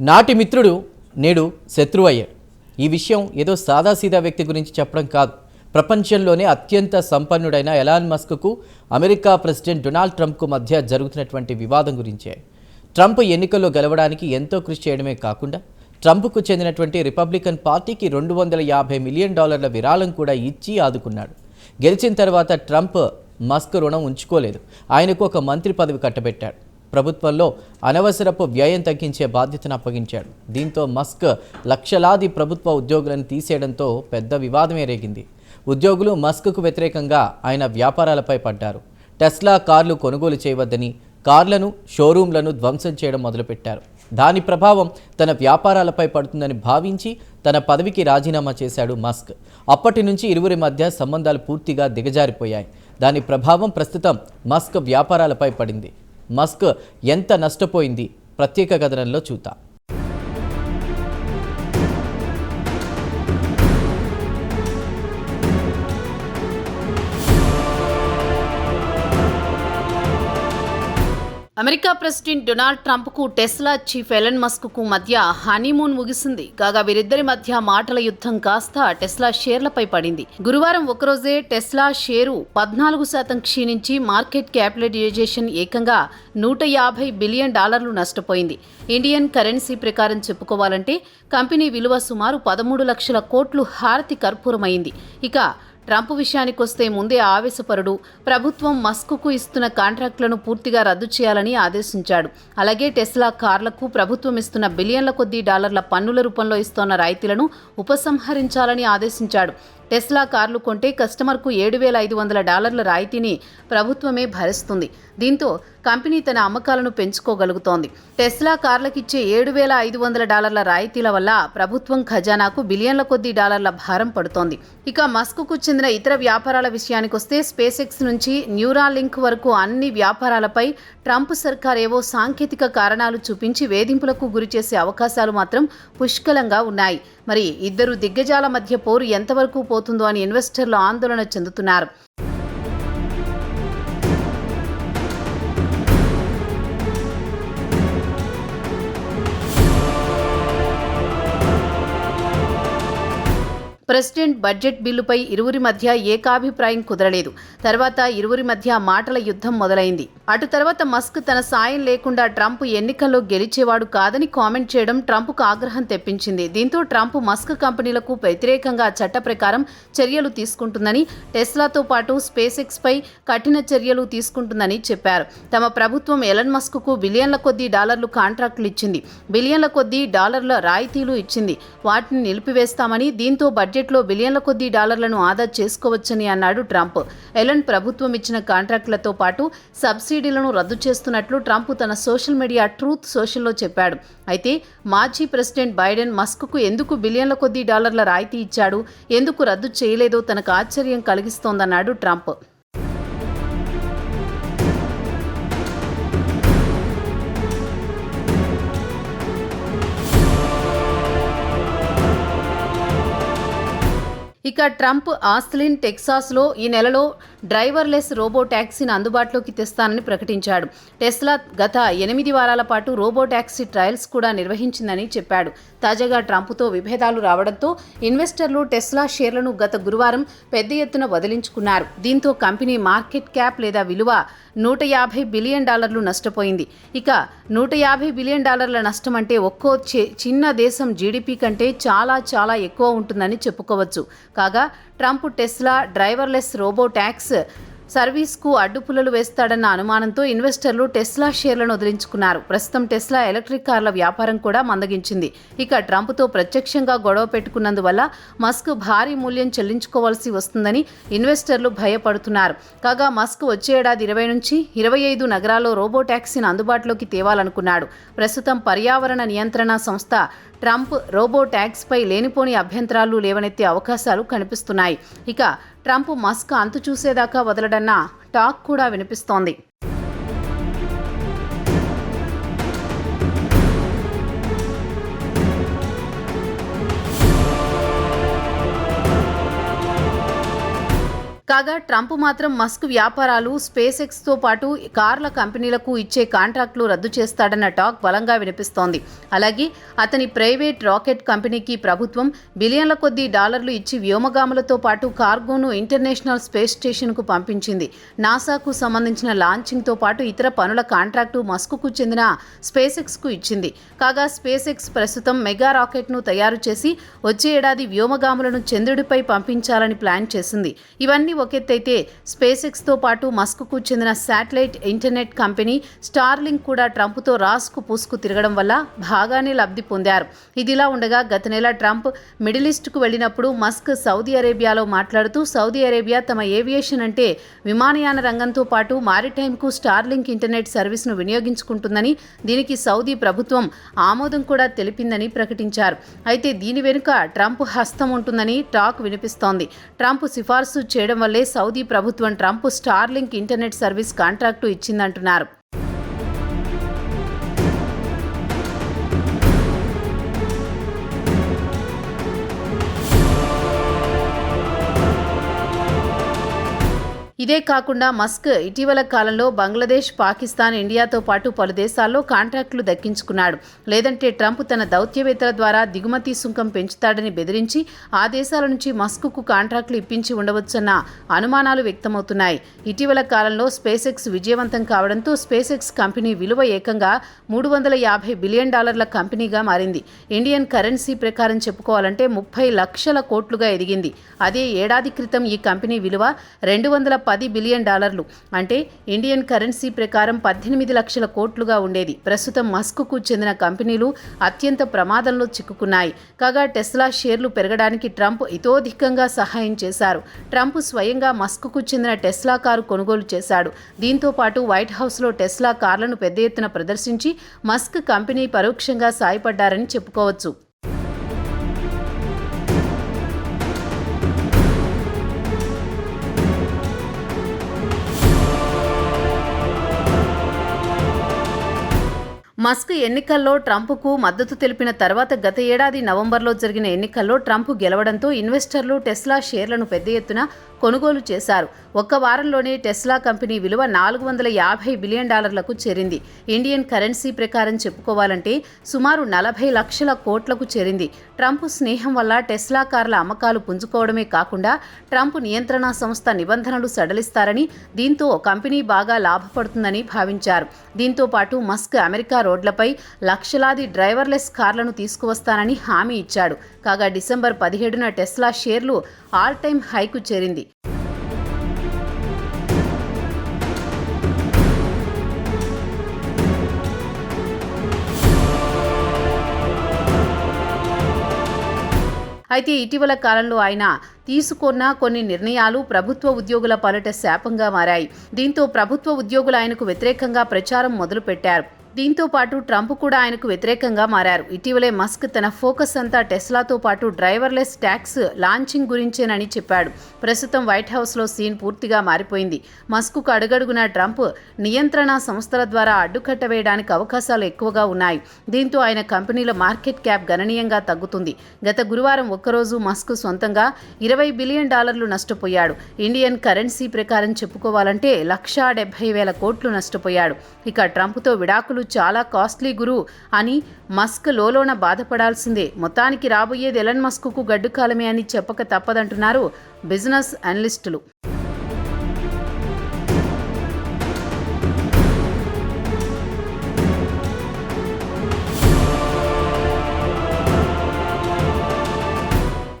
నాటి మిత్రుడు నేడు శత్రువు అయ్యాడు ఈ విషయం ఏదో సాదాసీదా వ్యక్తి గురించి చెప్పడం కాదు. ప్రపంచంలోనే అత్యంత సంపన్నుడైన ఎలాన్ మస్క్కు అమెరికా ప్రెసిడెంట్ డొనాల్డ్ ట్రంప్కు మధ్య జరుగుతున్నటువంటి వివాదం గురించే. ట్రంప్ ఎన్నికల్లో గెలవడానికి ఎంతో కృషి చేయడమే కాకుండా ట్రంప్కు చెందినటువంటి రిపబ్లికన్ పార్టీకి రెండు వందల యాభై మిలియన్ డాలర్ల విరాళం కూడా ఇచ్చి ఆదుకున్నాడు. గెలిచిన తర్వాత ట్రంప్ మస్క్ రుణం ఉంచుకోలేదు. ఆయనకు ఒక మంత్రి పదవి కట్టబెట్టాడు. ప్రభుత్వంలో అనవసరపు వ్యయం తగ్గించే బాధ్యతను అప్పగించాడు. దీంతో మస్క్ లక్షలాది ప్రభుత్వ ఉద్యోగులను తీసేయడంతో పెద్ద వివాదమే రేగింది. ఉద్యోగులు మస్క్కు వ్యతిరేకంగా ఆయన వ్యాపారాలపై పడ్డారు. టెస్లా కార్లు కొనుగోలు చేయవద్దని కార్లను షోరూంలను ధ్వంసం చేయడం మొదలుపెట్టారు. దాని ప్రభావం తన వ్యాపారాలపై పడుతుందని భావించి తన పదవికి రాజీనామా చేశాడు మస్క్. అప్పటి నుంచి ఇరువురి మధ్య సంబంధాలు పూర్తిగా దిగజారిపోయాయి. దాని ప్రభావం ప్రస్తుతం మస్క్ వ్యాపారాలపై పడింది. మస్క్ ఎంత నష్టపోయింది? ప్రత్యేక కథనంలో చూద్దాం. అమెరికా ప్రెసిడెంట్ డొనాల్డ్ ట్రంప్కు టెస్లా చీఫ్ ఎలన్ మస్క్కు మధ్య హనీమూన్ ముగిసింది. కాగా వీరిద్దరి మధ్య మాటల యుద్ధం కాస్త టెస్లా షేర్లపై పడింది. గురువారం ఒకరోజే టెస్లా షేరు పద్నాలుగు శాతం క్షీణించి మార్కెట్ క్యాపిటలైజేషన్ ఏకంగా నూట యాభై బిలియన్ డాలర్లు నష్టపోయింది. ఇండియన్ కరెన్సీ ప్రకారం చెప్పుకోవాలంటే కంపెనీ విలువ సుమారు పదమూడు లక్షల కోట్లు హారతి కర్పూరమైంది. ఇక ట్రంప్ విషయానికొస్తే ముందే ఆవేశపరుడు ప్రభుత్వం మస్కుకు ఇస్తున్న కాంట్రాక్టులను పూర్తిగా రద్దు చేయాలని ఆదేశించాడు. అలాగే టెస్లా కార్లకు ప్రభుత్వం ఇస్తున్న బిలియన్ల కొద్దీ డాలర్ల పన్నుల రూపంలో ఇస్తోన్న రాయితీలను ఉపసంహరించాలని ఆదేశించాడు. టెస్లా కార్లు కొంటే కస్టమర్కు ఏడు వేల ఐదు వందల డాలర్ల రాయితీని ప్రభుత్వమే భరిస్తుంది. దీంతో కంపెనీ తన అమ్మకాలను పెంచుకోగలుగుతోంది. టెస్లా కార్లకిచ్చే ఏడు వేల ఐదు వందల డాలర్ల రాయితీల వల్ల ప్రభుత్వం ఖజానాకు బిలియన్ల కొద్ది డాలర్ల భారం పడుతోంది. ఇక మస్కుకు చెందిన ఇతర వ్యాపారాల విషయానికొస్తే స్పేస్ ఎక్స్ నుంచి న్యూరా లింక్ వరకు అన్ని వ్యాపారాలపై ట్రంప్ సర్కార్ ఏవో సాంకేతిక కారణాలు చూపించి వేధింపులకు గురిచేసే అవకాశాలు మాత్రం పుష్కలంగా ఉన్నాయి. మరి ఇద్దరు దిగ్గజాల మధ్య పోరు ఎంతవరకు పోతుందో అని ఇన్వెస్టర్లు ఆందోళన చెందుతున్నారు. ప్రెసిడెంట్ బడ్జెట్ బిల్లుపై ఇరువురి మధ్య ఏకాభిప్రాయం కుదరలేదు. తర్వాత ఇరువురి మధ్య మాటల యుద్ధం మొదలైంది. అటు తర్వాత మస్క్ తన సాయం లేకుండా ట్రంప్ ఎన్నికల్లో గెలిచేవాడు కాదని కామెంట్ చేయడం ట్రంప్కు ఆగ్రహం తెప్పించింది. దీంతో ట్రంప్ మస్క్ కంపెనీలకు వ్యతిరేకంగా చట్ట ప్రకారం చర్యలు తీసుకుంటుందని టెస్లాతో పాటు స్పేస్ పై కఠిన చర్యలు తీసుకుంటుందని చెప్పారు. తమ ప్రభుత్వం ఎలన్ మస్క్కు బిలియన్ల కొద్దీ డాలర్లు కాంట్రాక్టులు ఇచ్చింది. బిలియన్ల కొద్దీ డాలర్ల రాయితీలు ఇచ్చింది. వాటిని నిలిపివేస్తామని దీంతో బడ్జెట్లో బిలియన్ల కొద్దీ డాలర్లను ఆదా చేసుకోవచ్చని అన్నాడు ట్రంప్. ఎలన్ ప్రభుత్వం ఇచ్చిన కాంట్రాక్టులతో పాటు సబ్సిడీ సబ్సిడీలను రద్దు చేస్తున్నట్లు ట్రంప్ తన సోషల్ మీడియా ట్రూత్ సోషల్లో చెప్పాడు. అయితే మాజీ ప్రెసిడెంట్ బైడెన్ మస్క్కు ఎందుకు బిలియన్ల కొద్దీ డాలర్ల రాయితీ ఇచ్చాడు? ఎందుకు రద్దు చేయలేదో తనకు ఆశ్చర్యం కలిగిస్తోందన్నాడు ట్రంప్. ఇక ట్రంప్ ఆస్లిన్ టెక్సాస్లో ఈ నెలలో డ్రైవర్లెస్ రోబో ట్యాక్సీని అందుబాటులోకి తెస్తానని ప్రకటించాడు. టెస్లా గత ఎనిమిది వారాల పాటు రోబో ట్యాక్సీ ట్రయల్స్ కూడా నిర్వహించిందని చెప్పాడు. తాజాగా ట్రంప్తో విభేదాలు రావడంతో ఇన్వెస్టర్లు టెస్లా షేర్లను గత గురువారం పెద్ద ఎత్తున వదిలించుకున్నారు. దీంతో కంపెనీ మార్కెట్ క్యాప్ లేదా విలువ నూట యాభై బిలియన్ డాలర్లు నష్టపోయింది. ఇక నూట యాభై బిలియన్ డాలర్ల నష్టం అంటే ఒక్కో చిన్న దేశం జీడిపి కంటే చాలా చాలా ఎక్కువ ఉంటుందని చెప్పుకోవచ్చు. కాగా Trump Tesla driverless robo taxi సర్వీస్కు అడ్డుపుల్లలు వేస్తాడన్న అనుమానంతో ఇన్వెస్టర్లు టెస్లా షేర్లను వదిలించుకున్నారు. ప్రస్తుతం టెస్లా ఎలక్ట్రిక్ కార్ల వ్యాపారం కూడా మందగించింది. ఇక ట్రంప్తో ప్రత్యక్షంగా గొడవ పెట్టుకున్నందువల్ల మస్క్ భారీ మూల్యం చెల్లించుకోవాల్సి వస్తుందని ఇన్వెస్టర్లు భయపడుతున్నారు. కాగా మస్క్ వచ్చే ఏడాది ఇరవై నుంచి ఇరవై ఐదు నగరాల్లో రోబో ట్యాక్సీని అందుబాటులోకి తేవాలనుకున్నాడు. ప్రస్తుతం పర్యావరణ నియంత్రణ సంస్థ ట్రంప్ రోబో ట్యాక్స్పై లేనిపోని అభ్యంతరాలు లేవనెత్తే అవకాశాలు కనిపిస్తున్నాయి. ఇక ట్రంప్ మస్క్ అంతు చూసేదాకా వదలడన్న టాక్ కూడా వినిపిస్తోంది. కాగా ట్రంప్ మాత్రం మస్క్ వ్యాపారాలు స్పేస్ ఎక్స్తో పాటు కార్ల కంపెనీలకు ఇచ్చే కాంట్రాక్టులు రద్దు చేస్తాడన్న టాక్ బలంగా వినిపిస్తోంది. అలాగే అతని ప్రైవేట్ రాకెట్ కంపెనీకి ప్రభుత్వం బిలియన్ల కొద్దీ డాలర్లు ఇచ్చి వ్యోమగాములతో పాటు కార్గోను ఇంటర్నేషనల్ స్పేస్ స్టేషన్కు పంపించింది. నాసాకు సంబంధించిన లాంచింగ్తో పాటు ఇతర పనుల కాంట్రాక్టు మస్క్కు చెందిన స్పేస్ ఎక్స్కు ఇచ్చింది. కాగా స్పేస్ ఎక్స్ ప్రస్తుతం మెగా రాకెట్ను తయారు చేసి వచ్చే ఏడాది వ్యోమగాములను చంద్రుడిపై పంపించాలని ప్లాన్ చేసింది. ఇవన్నీ ఒకెత్తైతే స్పేస్ ఎక్స్తో పాటు మస్క్కు చెందిన శాటిలైట్ ఇంటర్నెట్ కంపెనీ స్టార్లింక్ కూడా ట్రంప్తో రాస్కు పూసుకు తిరగడం వల్ల బాగానే లబ్ధి పొందారు. ఇదిలా ఉండగా గత నెల ట్రంప్ మిడిల్ ఈస్ట్కు వెళ్ళినప్పుడు మస్క్ సౌదీ అరేబియాలో మాట్లాడుతూ సౌదీ అరేబియా తమ ఏవియేషన్ అంటే విమానయాన రంగంతో పాటు మారిటైమ్కు స్టార్లింక్ ఇంటర్నెట్ సర్వీస్ను వినియోగించుకుంటుందని దీనికి సౌదీ ప్రభుత్వం ఆమోదం కూడా తెలిపిందని ప్రకటించారు. అయితే దీని వెనుక ట్రంప్ హస్తం ఉంటుందని టాక్ వినిపిస్తోంది. ట్రంప్ సిఫార్సు చేయడం వల్ల సౌదీ ప్రభుత్వం Trump Starlink internet service contract ఇచ్చిందంటున్నారు. ఇదే కాకుండా మస్క్ ఇటీవల కాలంలో బంగ్లాదేశ్ పాకిస్తాన్ ఇండియాతో పాటు పలు దేశాల్లో కాంట్రాక్టులు దక్కించుకున్నాడు. లేదంటే ట్రంప్ తన దౌత్యవేత్తల ద్వారా దిగుమతి సుంకం పెంచుతాడని బెదిరించి ఆ దేశాల నుంచి మస్క్కు కాంట్రాక్టులు ఇప్పించి ఉండవచ్చన్న అనుమానాలు వ్యక్తమవుతున్నాయి. ఇటీవల కాలంలో స్పేస్ ఎక్స్ విజయవంతం కావడంతో స్పేస్ ఎక్స్ కంపెనీ విలువ ఏకంగా మూడు వందల యాభై బిలియన్ డాలర్ల కంపెనీగా మారింది. ఇండియన్ కరెన్సీ ప్రకారం చెప్పుకోవాలంటే ముప్పై లక్షల కోట్లుగా ఎదిగింది. అదే ఏడాది క్రితం ఈ కంపెనీ విలువ రెండు వందల పది బిలియన్ డాలర్లు. అంటే ఇండియన్ కరెన్సీ ప్రకారం పద్దెనిమిది లక్షల కోట్లుగా ఉండేది. ప్రస్తుతం మస్క్కు చెందిన కంపెనీలు అత్యంత ప్రమాదంలో చిక్కుకున్నాయి. కాగా టెస్లా షేర్లు పెరగడానికి ట్రంప్ ఇతోధికంగా సహాయం చేశారు. ట్రంప్ స్వయంగా మస్క్కు చెందిన టెస్లా కారు కొనుగోలు చేశాడు. దీంతో పాటు వైట్ హౌస్లో టెస్లా కార్లను పెద్ద ఎత్తున ప్రదర్శించి మస్క్ కంపెనీ పరోక్షంగా సాయపడ్డారని చెప్పుకోవచ్చు. మస్క్ ఎన్నికల్లో ట్రంప్కు మద్దతు తెలిపిన తర్వాత గత ఏడాది నవంబర్లో జరిగిన ఎన్నికల్లో ట్రంప్ గెలవడంతో ఇన్వెస్టర్లు టెస్లా షేర్లను పెద్ద ఎత్తున కొనుగోలు చేశారు. ఒక్క వారంలోనే టెస్లా కంపెనీ విలువ నాలుగు వందల యాభై బిలియన్ డాలర్లకు చేరింది. ఇండియన్ కరెన్సీ ప్రకారం చెప్పుకోవాలంటే సుమారు నలభై లక్షల కోట్లకు చేరింది. ట్రంప్ స్నేహం వల్ల టెస్లా కార్ల అమ్మకాలు పుంజుకోవడమే కాకుండా ట్రంప్ నియంత్రణ సంస్థ నిబంధనలు సడలిస్తారని దీంతో కంపెనీ బాగా లాభపడుతుందని భావించారు. దీంతో పాటు మస్క్ అమెరికా రోడ్లపై లక్షలాది డ్రైవర్లెస్ కార్లను తీసుకువస్తానని హామీ ఇచ్చాడు. కాగా డిసెంబర్ పదిహేడున టెస్లా షేర్లు ఆల్ టైమ్ హైకు చేరింది. అయితే ఇటీవల కాలంలో ఆయన తీసుకున్న కొన్ని నిర్ణయాలు ప్రభుత్వ ఉద్యోగుల పాలిట శాపంగా మారాయి. దీంతో ప్రభుత్వ ఉద్యోగులు ఆయనకు వ్యతిరేకంగా ప్రచారం మొదలుపెట్టారు. దీంతో పాటు ట్రంప్ కూడా ఆయనకు వ్యతిరేకంగా మారారు. ఇటీవలే మస్క్ తన ఫోకస్ అంతా టెస్లాతో పాటు డ్రైవర్లెస్ ట్యాక్స్ లాంచింగ్ గురించేనని చెప్పాడు. ప్రస్తుతం వైట్ హౌస్లో సీన్ పూర్తిగా మారిపోయింది. మస్క్కు అడుగడుగున ట్రంప్ నియంత్రణ సంస్థల ద్వారా అడ్డుకట్ట వేయడానికి అవకాశాలు ఎక్కువగా ఉన్నాయి. దీంతో ఆయన కంపెనీల మార్కెట్ క్యాప్ గణనీయంగా తగ్గుతుంది. గత గురువారం ఒక్కరోజు మస్క్ సొంతంగా ఇరవై బిలియన్ డాలర్లు నష్టపోయాడు. ఇండియన్ కరెన్సీ ప్రకారం చెప్పుకోవాలంటే లక్షా డెబ్బై వేల కోట్లు నష్టపోయాడు. ఇక ట్రంప్తో విడాకులు చాలా కాస్ట్లీ గురు అని మస్క్ లోలోన బాధపడాల్సిందే. మొత్తానికి రాబోయేది ఎలన్ మస్క్కు గడ్డు కాలమే అని చెప్పక తప్పదంటున్నారు బిజినెస్ అనలిస్టులు.